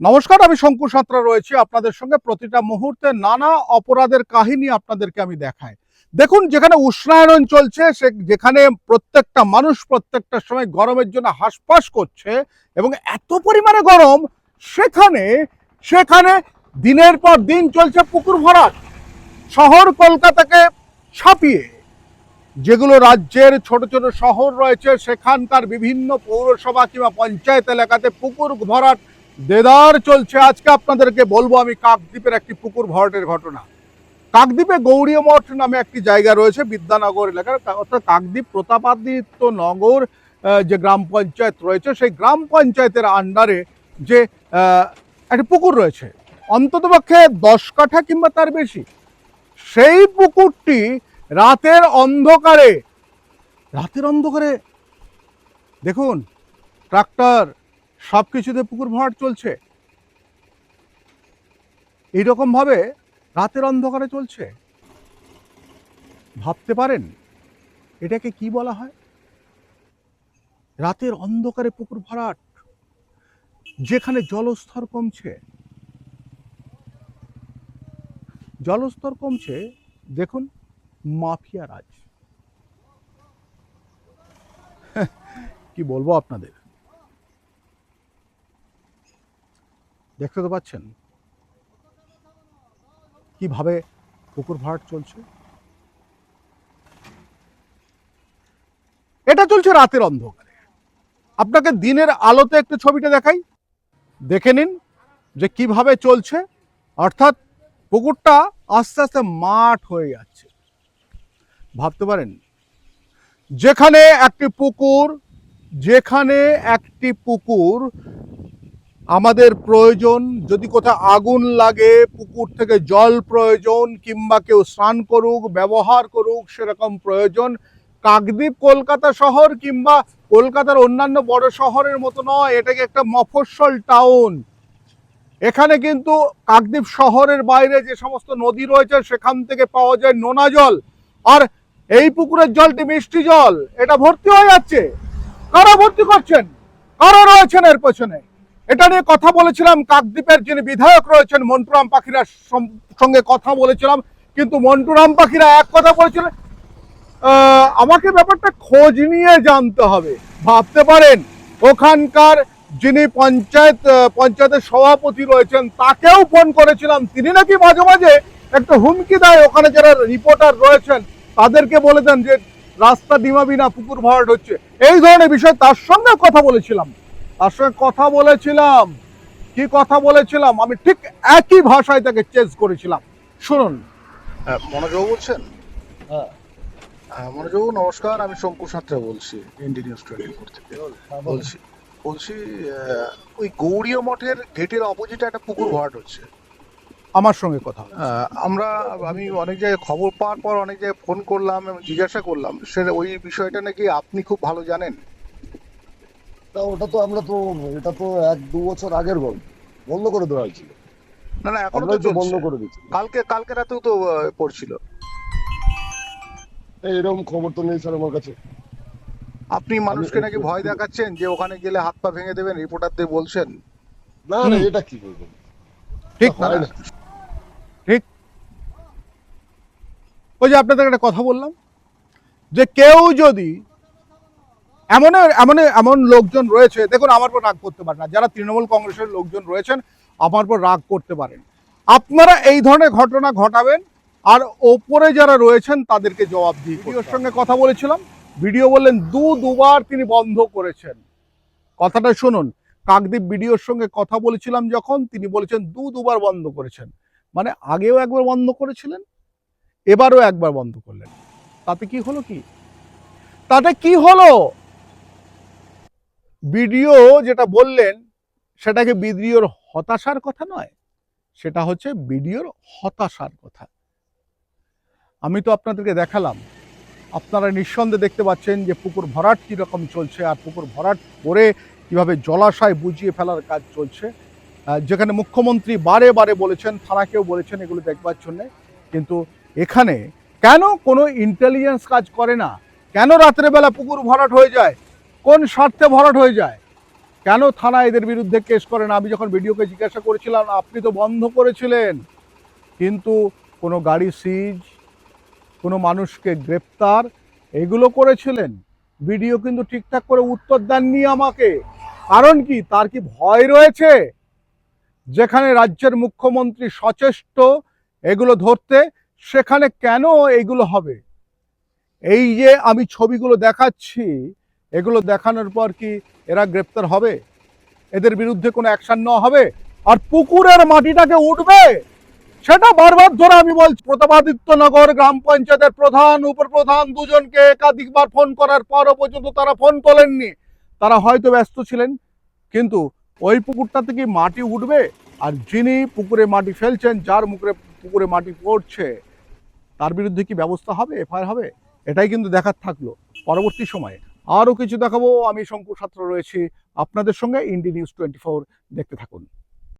নমস্কার, আমি শঙ্কু সাঁতরা রয়েছি আপনাদের সঙ্গে। প্রতিটা মুহূর্তে নানা অপরাধের কাহিনী আপনাদেরকে আমি দেখাই। দেখুন, যেখানে উষ্ণায়ন চলছে, সে যেখানে প্রত্যেকটা মানুষ প্রত্যেকটা সময় গরমের জন্য হাসপাস করছে এবং এত পরিমাণে গরম, সেখানে সেখানে দিনের পর দিন চলছে পুকুর ভরাট। শহর কলকাতাকে ছাপিয়ে যেগুলো রাজ্যের ছোট ছোট শহর রয়েছে, সেখানকার বিভিন্ন পৌরসভা কিংবা পঞ্চায়েত এলাকাতে পুকুর ভরাট দেদার চলছে। আজকে আপনাদেরকে বলব আমি কাকদ্বীপের একটি পুকুর ভরাটের ঘটনা। কাকদ্বীপে গৌরীয় মঠ নামে একটি জায়গা রয়েছে বিদ্যানগর এলাকার। অর্থাৎ কাকদ্বীপ প্রতাপাদিত্য নগর যে গ্রাম পঞ্চায়েত রয়েছে, সেই গ্রাম পঞ্চায়েতের আন্ডারে যে একটি পুকুর রয়েছে। অন্ততপক্ষে দশ কাঠা কিংবা তার বেশি। সেই পুকুরটি রাতের অন্ধকারে রাতের অন্ধকারে, দেখুন, ট্রাক্টর সব কিছুতে পুকুর ভরাট চলছে। এইরকম ভাবে রাতের অন্ধকারে চলছে। ভাবতে পারেন, এটাকে কি বলা হয়? রাতের অন্ধকারে পুকুর ভরাট, যেখানে জলস্তর কমছে। জলস্তর কমছে, দেখুন, মাফিয়া রাজ। কি বলব আপনাদের? দেখতে তো পাচ্ছেন। কীভাবে পুকুর ভরাট চলছে? এটা চলছে রাতের অন্ধকারে। আপনাকে দিনের আলোতে একটু ছবিটা দেখাই। দেখে নিন যে কীভাবে চলছে। অর্থাৎ পুকুরটা আস্তে আস্তে মাঠ হয়ে যাচ্ছে। ভাবতে পারেন, যেখানে একটি পুকুর, যেখানে একটি পুকুর আমাদের প্রয়োজন, যদি কোথাও আগুন লাগে, পুকুর থেকে জল প্রয়োজন, কিংবা কেউ স্নান করুক, ব্যবহার করুক, সেরকম প্রয়োজন। কাকদ্বীপ কলকাতা শহর কিংবা কলকাতার অন্যান্য বড় শহরের মতো নয়, এটাকে একটা মফস্বল টাউন। এখানে কিন্তু কাকদ্বীপ শহরের বাইরে যে সমস্ত নদী রয়েছে, সেখান থেকে পাওয়া যায় নোনা জল। আর এই পুকুরের জলটি মিষ্টি জল, এটা ভর্তি হয়ে যাচ্ছে। কারা ভর্তি করছেন? কারা রয়েছেন এর পেছনে? এটা নিয়ে কথা বলেছিলাম, কাকদ্বীপের যিনি বিধায়ক রয়েছেন মন্টুরাম পাখিরা সঙ্গে কথা বলেছিলাম, কিন্তু মন্টুরাম পাখিরা এক কথা বলেছিলেন আমাকে ব্যাপারটা খোঁজ নিয়ে জানতে হবে। ভাবতে পারেন, ওখানকার যিনি পঞ্চায়েত পঞ্চায়েতের সভাপতি রয়েছেন, তাকেও ফোন করেছিলাম। তিনি নাকি মাঝে মাঝে একটা হুমকি দেয়, ওখানে যারা রিপোর্টার রয়েছেন, তাদেরকে বলে দেন যে, রাস্তা ডিমাবিনা পুকুর ভরাট হচ্ছে। এই ধরনের বিষয় তার সঙ্গে কথা বলেছিলাম। তার সঙ্গে কথা বলেছিলাম। কি কথা বলেছিলাম? আমি ঠিক একই ভাষায় তাকে চেঞ্জ করেছিলাম। শুনুন। হ্যাঁ, মনোজবাবু বলছেন? হ্যাঁ। হ্যাঁ, মনোজবাবু নমস্কার আমি শঙ্কু সাঁতরা বলছি ইন্ডি নিউজ টোয়েন্টি ফোর থেকে। বলছি বলছি ওই গৌরীয় মঠের গেটের অপোজিটে একটা পুকুর ভরাট হচ্ছে। আমার সঙ্গে কথা। আমরা আমি অনেক জায়গায় খবর পাওয়ার পর অনেক জায়গায় ফোন করলাম এবং জিজ্ঞাসা করলাম সে ওই বিষয়টা নাকি আপনি খুব ভালো জানেন? তা ওটা তো আমরা তো এটা তো এক দু বছর আগের গল্প। বন্ধ করে দেওয়া হয়েছিল। না না এখনও তো বন্ধ করে দিচ্ছি কালকে কালকে রাতেও তো পড়ছিল। এরকম খবর তো নেই স্যার আমার কাছে। আপনি মানুষকে নাকি ভয় দেখাচ্ছেন যে ওখানে গেলে হাত পা ভেঙে দেবেন রিপোর্টারদের বলছেন। না না এটা কি বলবেন ঠিক ঠিক। ওই যে আপনাদের একটা কথা বললাম যে কেউ যদি এমন এমন এমন লোকজন রয়েছে দেখুন আমার পর রাগ করতে পারেন না। যারা তৃণমূল কংগ্রেসের লোকজন রয়েছেন আমার পর রাগ করতে পারেন। আপনারা এই ধরনের ঘটনা ঘটাবেন আর ওপরে যারা রয়েছেন তাদেরকে জবাব দিয়ে ভিডিওর সঙ্গে কথা বলেছিলাম ভিডিও বললেন দু দুবার তিনি বন্ধ করেছেন। কথাটা শুনুন কাকদ্বীপ ভিডিওর সঙ্গে কথা বলেছিলাম যখন তিনি বলেছেন দু দুবার বন্ধ করেছেন। মানে আগেও একবার বন্ধ করেছিলেন এবারও একবার বন্ধ করলেন। তাতে কি হলো কি? তাতে কি হলো? ভিডিও যেটা বললেন সেটাকে ভিডিওর হতাশার কথা নয়? সেটা হচ্ছে ভিডিওর হতাশার কথা। আমি তো আপনাদেরকে দেখালাম। আপনারা নিঃসন্দেহে দেখতে পাচ্ছেন যে পুকুর ভরাট কীরকম চলছে আর পুকুর ভরাট করে কীভাবে জলাশয় বুঝিয়ে ফেলার কাজ চলছে। যেখানে মুখ্যমন্ত্রী বারে বারে বলেছেন, থানাকেও বলেছেন, এগুলো দেখবার জন্য। কিন্তু এখানে কেন কোনো ইন্টেলিজেন্স কাজ করে না? কেন রাত্রেবেলা পুকুর ভরাট হয়ে যায়? কোন স্বার্থে ভরাট হয়ে যায়? কেন থানা এদের বিরুদ্ধে কেস করেন? আমি যখন ভিডিওকে জিজ্ঞাসা করেছিলাম, আপনি তো বন্ধ করেছিলেন। কিন্তু কোনো গাড়ি সিজ, কোনো মানুষকে গ্রেপ্তার, এগুলো করেছিলেন। ভিডিও কিন্তু ঠিকঠাক করে উত্তর দেননি আমাকে। কারণ কি? তার কি ভয় রয়েছে? যেখানে রাজ্যের মুখ্যমন্ত্রী সচেষ্ট এগুলো ধরতে, সেখানে কেন এগুলো হবে? এই যে আমি ছবিগুলো দেখাচ্ছি এগুলো দেখানোর পর কি এরা গ্রেপ্তার হবে? এদের বিরুদ্ধে কোনো অ্যাকশন নেওয়া হবে? আর পুকুরের মাটিটাকে উঠবে? সেটা বারবার ধরে আমি বলছি প্রতাপাদিত্য নগর গ্রাম পঞ্চায়েতের প্রধান, উপপ্রধান দুজনকে একাধিকবার ফোন করার পরও পর্যন্ত তারা ফোন তোলেননি। তারা হয়তো ব্যস্ত ছিলেন, কিন্তু ওই পুকুরটা থেকে মাটি উঠবে? আর যিনি পুকুরে মাটি ফেলছেন, যার মুখে পুকুরে মাটি পড়ছে, তার বিরুদ্ধে কি ব্যবস্থা হবে, এফআইআর হবে? এটাই কিন্তু দেখার থাকল। পরবর্তী সময়ে। আরও কিছু দেখাবো। আমি শঙ্কু ছাত্র রয়েছি। আপনাদের সঙ্গে ইন্ডি নিউজ টোয়েন্টি দেখতে থাকুন।